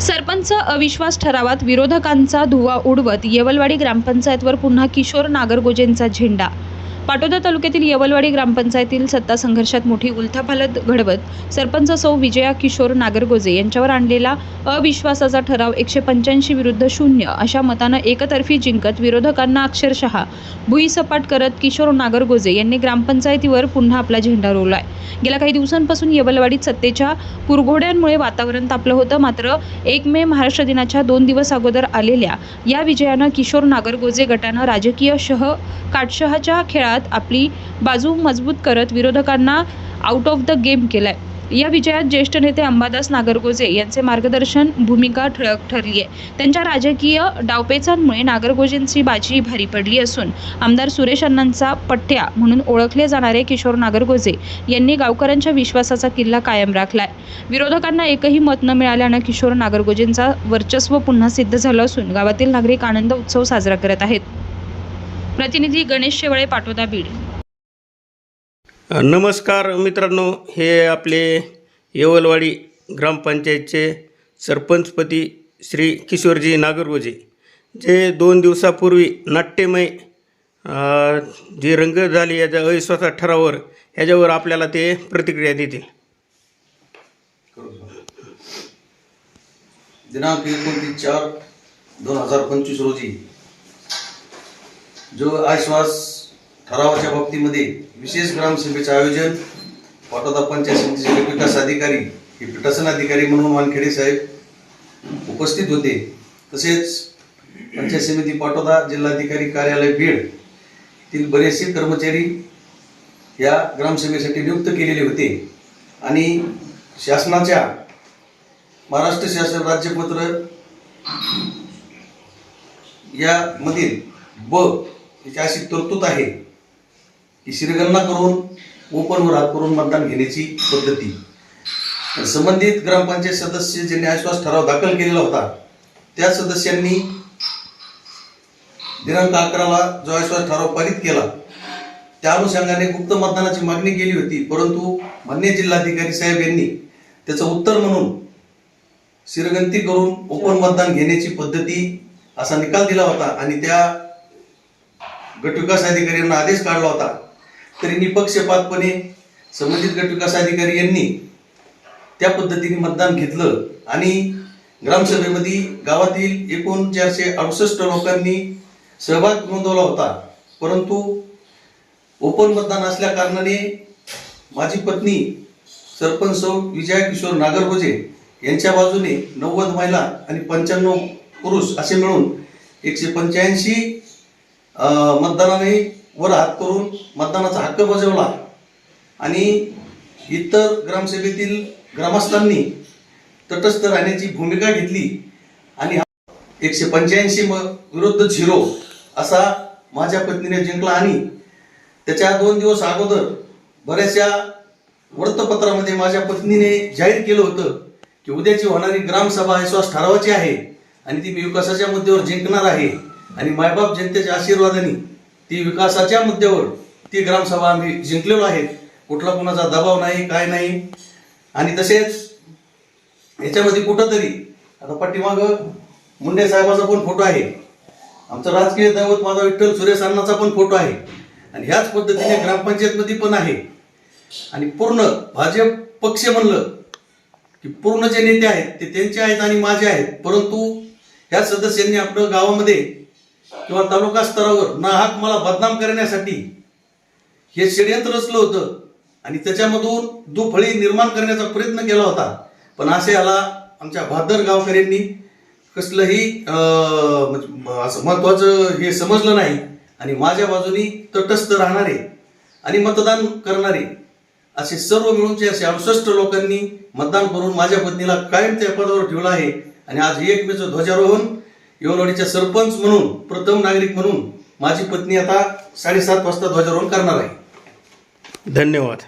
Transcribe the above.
सरपंच अविश्वास ठरावात विरोधकांचा धुवा उडवत येवलवाडी ग्रामपंचायतवर पुन्हा किशोर नागरगोजेंचा झेंडा पाटोदा तालुक्यातील येवलवाडी ग्रामपंचायतील सत्ता संघर्षात मोठी उलथापालत घडवत सरपंच सौ विजया किशोर नागरगोजे यांच्यावर आणलेला अविश्वासाचा ठराव एकशे पंच्याऐंशी विरुद्ध शून्य अशा मतानं एकतर्फी जिंकत विरोधकांना अक्षरशः भुईसपाट करत किशोर नागरगोजे यांनी ग्रामपंचायतीवर पुन्हा आपला झेंडा रोवलाय. गेल्या काही दिवसांपासून येवलवाडीत सत्तेच्या कुरघोड्यांमुळे वातावरण तापलं होतं. मात्र एक मे महाराष्ट्र दिनाच्या दोन दिवस अगोदर आलेल्या या विजयानं किशोर नागरगोजे गटानं राजकीय शह काटशहाच्या खेळात आपली बाजू मजबूत करत विरोधकांना आउट ऑफ द गेम केलाय. या विजयात ज्येष्ठ नेते अंबादास नागरगोजे यांचे मार्गदर्शन भूमिका ठळक ठरली आहे त्यांच्या राजकीय डावपेचांमुळे नागरगोजेंची बाजी भारी पडली असून आमदार सुरेश अण्णांचा पठ्ठ्या म्हणून ओळखले जाणारे किशोर नागरगोजे यांनी गावकऱ्यांच्या विश्वासाचा किल्ला कायम राखलाय. विरोधकांना एकही मत न मिळाल्यानं किशोर नागरगोजेंचा वर्चस्व पुन्हा सिद्ध झालं असून गावातील नागरिक आनंद उत्सव साजरा करत आहेत. प्रतिनिधी गणेश शेवळे पाटोदा बीड. नमस्कार मित्रांनो हे आपले येवलवाडी ग्रामपंचायतचे सरपंचपती श्री किशोरजी नागरगोजे. जे दोन दिवसापूर्वी नाट्यमय जी रंग झाली याच्या अविश्वासा ठरावावर ह्याच्यावर आपल्याला ते प्रतिक्रिया देतील. दिनांक एकोणतीस चार दोन हजार पंचवीस रोजी जो आश्वास ठरावाच्या बाबतीमध्ये विशेष ग्रामसभेचे आयोजन. पाटोदा पंचायत समितीचे विकास अधिकारी हे पीठासन अधिकारी म्हणून वानखेडे साहेब उपस्थित होते. तसेच पंचायत समिती पाटोदा जिल्हाधिकारी कार्यालय बीड तील बरेचसे कर्मचारी या ग्रामसभेसाठी नियुक्त केलेले होते. आणि शासनाच्या महाराष्ट्र शासन राज्यपत्र यामधील ब याची अशी तरतूद आहे? की शिरगणना करून ओपनवर हात करून मतदान घेण्याची पद्धती. संबंधित ग्रामपंचायत सदस्य ज्यांनी आश्वास ठराव दाखल केलेला होता त्या सदस्यांनी दिनांक अकराला जो आश्वास ठराव पारित केला त्या अनुषंगाने गुप्त मतदानाची मागणी केली होती. परंतु मान्य जिल्हाधिकारी साहेब यांनी त्याचं उत्तर म्हणून शिरगंती करून ओपन मतदान घेण्याची पद्धती असा निकाल दिला होता आणि त्या गटविकास अधिकाऱ्यांना आदेश काढला होता. तरी निपक्षपातपणे संबंधित गटविकास अधिकारी यांनी त्या पद्धतीने मतदान घेतलं आणि ग्रामसभेमध्ये गावातील एकूण चारशे अडुसष्ट लोकांनी सहभाग नोंदवला होता. परंतु ओपन मतदान असल्या कारणाने माझी पत्नी सरपंच विजया किशोर नागरभोजे यांच्या बाजूने नव्वद महिला आणि पंच्याण्णव पुरुष असे मिळून एकशे पंच्याऐंशी मतदानाने वर हात करून मतदानाचा हक्क बजावला आणि इतर ग्रामसभेतील ग्रामस्थांनी तटस्थ राहण्याची भूमिका घेतली आणि एकशे पंच्याऐंशी म विरुद्ध झिरो असा माझ्या पत्नीने जिंकला आणि त्याच्या दोन दिवस अगोदर बऱ्याचशा वृत्तपत्रामध्ये माझ्या पत्नीने जाहीर केलं होतं की उद्याची होणारी ग्रामसभा विश्वास ठरावाची आहे आणि ती मी विकासाच्या मुद्द्यावर जिंकणार आहे. आणि मायबाप जनतेच्या आशीर्वादाने ती विकासाच्या मुद्द्यावर ती ग्रामसभा आम्ही जिंकलेलो आहे. कुठला कुणाचा दबाव नाही काय नाही. आणि तसेच याच्यामध्ये कुठंतरी आता पाठीमाग मुंडे साहेबाचा पण फोटो आहे. आमचा राजकीय दैवत माझा विठ्ठल सुरेश अण्णाचा पण फोटो आहे. आणि ह्याच पद्धतीने ग्रामपंचायतमध्ये पण आहे. आणि पूर्ण भाजप पक्ष म्हणलं की पूर्ण जे नेते आहेत ते त्यांचे आहेत आणि माझे आहेत. परंतु ह्या सदस्यांनी आपलं गावामध्ये किंवा तालुका स्तरावर ना हाक मला बदनाम करण्यासाठी हे षडयंत्र रचलं होतं आणि त्याच्यामधून दुफळी निर्माण करण्याचा प्रयत्न केला होता. पण असे याला आमच्या भादर गावकऱ्यांनी कसलंही अं, म्हणजे, असं महत्वाचं हे समजलं नाही आणि माझ्या बाजूनी तटस्थ राहणारे आणि मतदान करणारे असे सर्व मिळूनचे असे अडुसष्ट लोकांनी मतदान करून माझ्या पत्नीला कायम त्या पदावर ठेवलं आहे आणि आज एक मेचं ध्वजारोहण येवलवाडीच्या सरपंच म्हणून प्रथम नागरिक म्हणून माझी पत्नी आता साडेसात वाजता ध्वजारोहण करणार आहे. धन्यवाद.